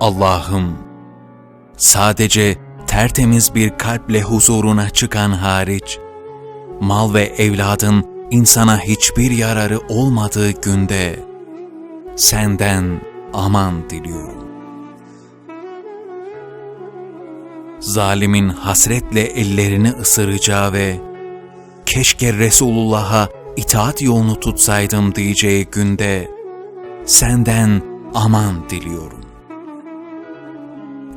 Allah'ım, sadece tertemiz bir kalple huzuruna çıkan hariç, mal ve evladın insana hiçbir yararı olmadığı günde, senden aman diliyorum. Zalimin hasretle ellerini ısıracağı ve keşke Resulullah'a itaat yolunu tutsaydım diyeceği günde senden aman diliyorum.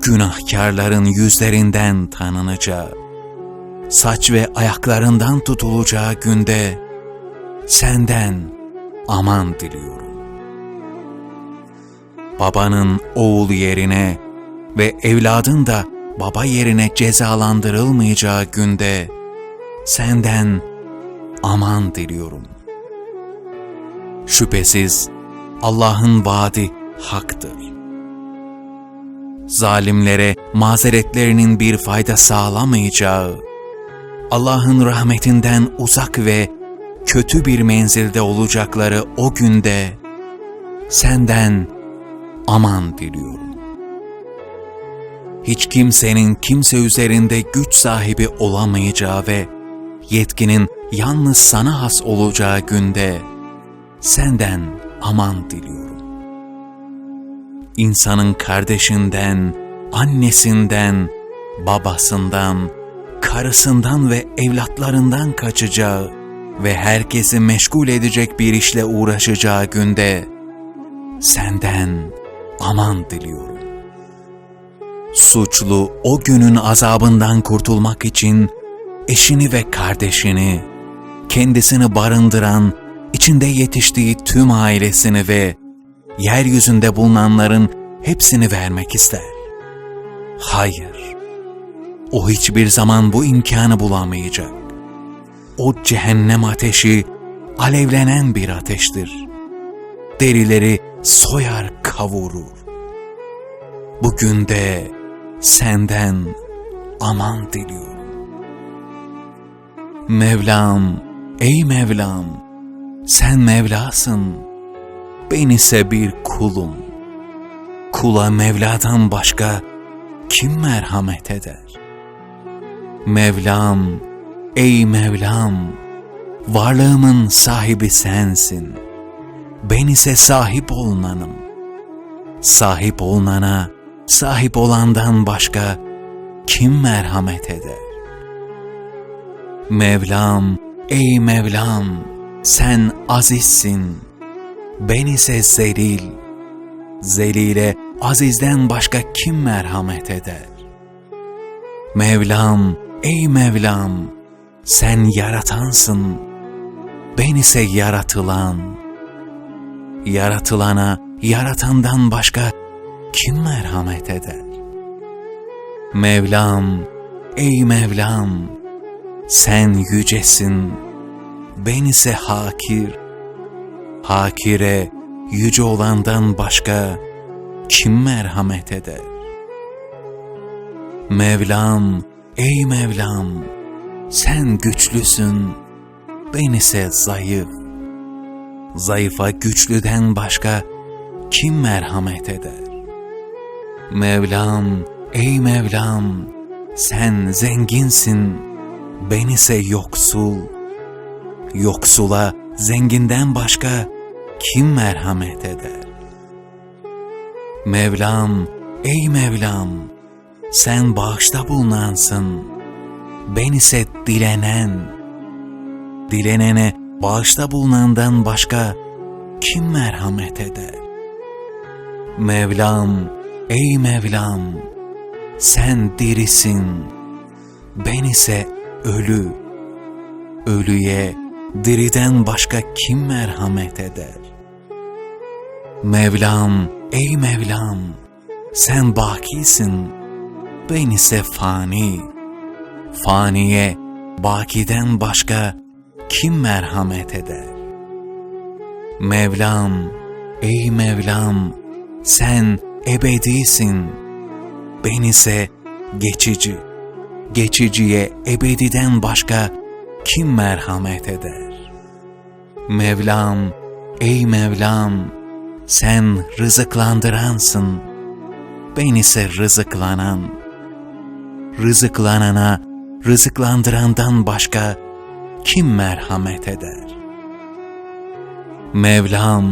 Günahkarların yüzlerinden tanınacağı, saç ve ayaklarından tutulacağı günde senden aman diliyorum. Babanın oğul yerine ve evladın da baba yerine cezalandırılmayacağı günde senden aman diliyorum. Şüphesiz Allah'ın vaadi haktır. Zalimlere mazeretlerinin bir fayda sağlamayacağı, Allah'ın rahmetinden uzak ve kötü bir menzilde olacakları o günde senden aman diliyorum. Hiç kimsenin kimse üzerinde güç sahibi olamayacağı ve yetkinin yalnız sana has olacağı günde senden aman diliyorum. İnsanın kardeşinden, annesinden, babasından, karısından ve evlatlarından kaçacağı ve herkesi meşgul edecek bir işle uğraşacağı günde senden aman diliyorum. Suçlu o günün azabından kurtulmak için eşini ve kardeşini, kendisini barındıran, içinde yetiştiği tüm ailesini ve yeryüzünde bulunanların hepsini vermek ister. Hayır, o hiçbir zaman bu imkanı bulamayacak. O cehennem ateşi alevlenen bir ateştir. Derileri soyar kavurur. Bugün de senden aman diliyorum. Mevlam, ey Mevlam, sen Mevlasın, ben ise bir kulum. Kula Mevla'dan başka kim merhamet eder? Mevlam, ey Mevlam, varlığımın sahibi sensin. Ben ise sahip olunanım. Sahip olunana, sahip olandan başka kim merhamet eder? Mevlam, ey Mevlam, sen azizsin. Ben ise zelil. Zelile azizden başka kim merhamet eder? Mevlam, ey Mevlam, sen yaratansın. Ben ise yaratılan. Yaratılana, yaratandan başka kim merhamet eder? Mevlam, ey Mevlam, sen yücesin, ben ise hakir. Hakire, yüce olandan başka kim merhamet eder? Mevlam, ey Mevlam, sen güçlüsün, ben ise zayıf. Zayıfa güçlüden başka kim merhamet eder? Mevlam, ey Mevlam, sen zenginsin, ben ise yoksul. Yoksula zenginden başka kim merhamet eder? Mevlam, ey Mevlam, sen bağışta bulunansın, ben ise dilenen. Dilenene bağışta bulunandan başka kim merhamet eder? Mevlam, ey Mevlam, sen dirisin, ben ise ölü. Ölüye diriden başka kim merhamet eder? Mevlam, ey Mevlam, sen bakisin, ben ise fani. Faniye, bakiden başka kim merhamet eder? Mevlam, ey Mevlam, sen ebedisin, ben ise geçici. Geçiciye ebediden başka kim merhamet eder? Mevlam, ey Mevlam, sen rızıklandıransın. ben ise rızıklanan. Rızıklanana, rızıklandırandan başka kim merhamet eder? Mevlam,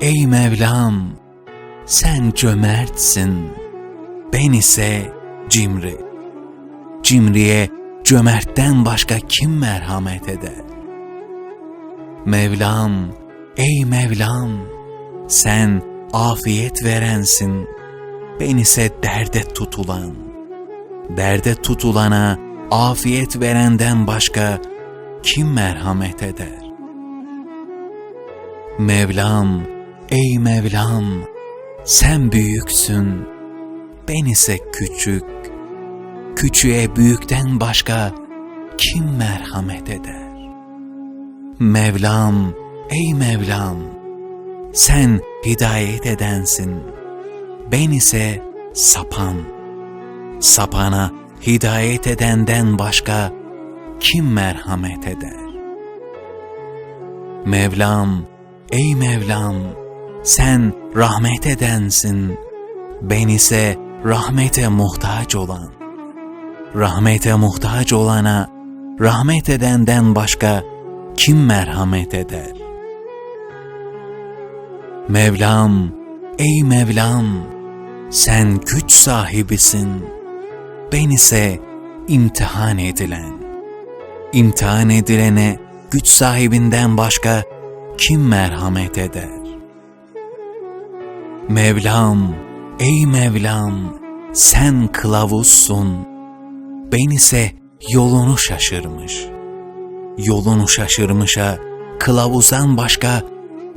ey Mevlam, sen cömertsin, ben ise cimri. Cimriye cömertten başka kim merhamet eder? Mevlam, ey Mevlam, sen afiyet verensin, ben ise derde tutulan. Derde tutulana afiyet verenden başka kim merhamet eder? Mevlam, ey Mevlam, sen büyüksün, ben ise küçük. Küçüğe büyükten başka kim merhamet eder? Mevlam, ey Mevlam, sen hidayet edensin. Ben ise sapan. Sapana hidayet edenden başka kim merhamet eder? Mevlam, ey Mevlam, sen rahmet edensin. Ben ise rahmete muhtaç olan. Rahmete muhtaç olana rahmet edenden başka kim merhamet eder? Mevlam, ey Mevlam, sen güç sahibisin. Ben ise imtihan edilen. İmtihan edilene güç sahibinden başka kim merhamet eder? Mevlam, ey Mevlam, sen kılavuzsun. Ben ise yolunu şaşırmış. Yolunu şaşırmışa kılavuzdan başka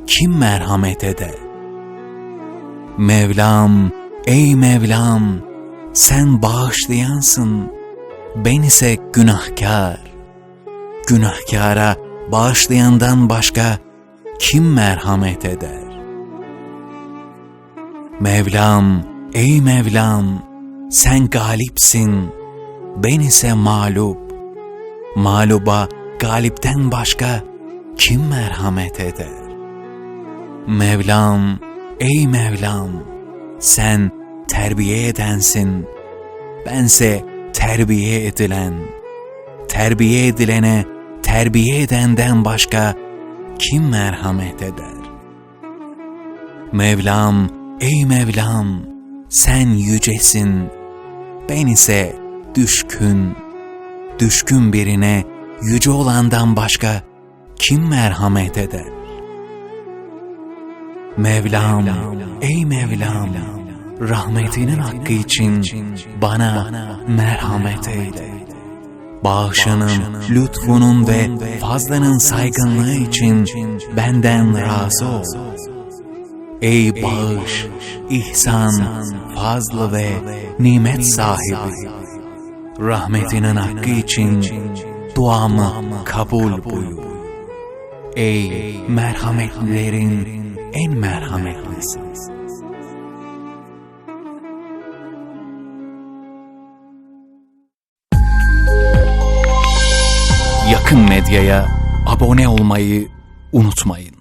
kim merhamet eder? Mevlam, ey Mevlam, sen bağışlayansın. Ben ise günahkar. Günahkara bağışlayandan başka kim merhamet eder? Mevlam, ey Mevlam, sen galipsin, ben ise mağlup. Mağluba galipten başka kim merhamet eder? Mevlam, ey Mevlam, sen terbiye edensin, bense terbiye edilen. Terbiye edilene terbiye edenden başka kim merhamet eder? Mevlam, ey Mevlam, sen yücesin, ben ise düşkün. Düşkün birine yüce olandan başka kim merhamet eder? Mevlam, ey Mevlam, rahmetinin hakkı için bana merhamet eyle. Bağışının, lütfunun ve fazlanın saygınlığı için benden razı ol. Ey bağış, ihsan, fazlı ve nimet sahibi, rahmetinin hakkı için duamı kabul buyur. Ey merhametlilerin en merhametlisi. Yakın Medya'ya abone olmayı unutmayın.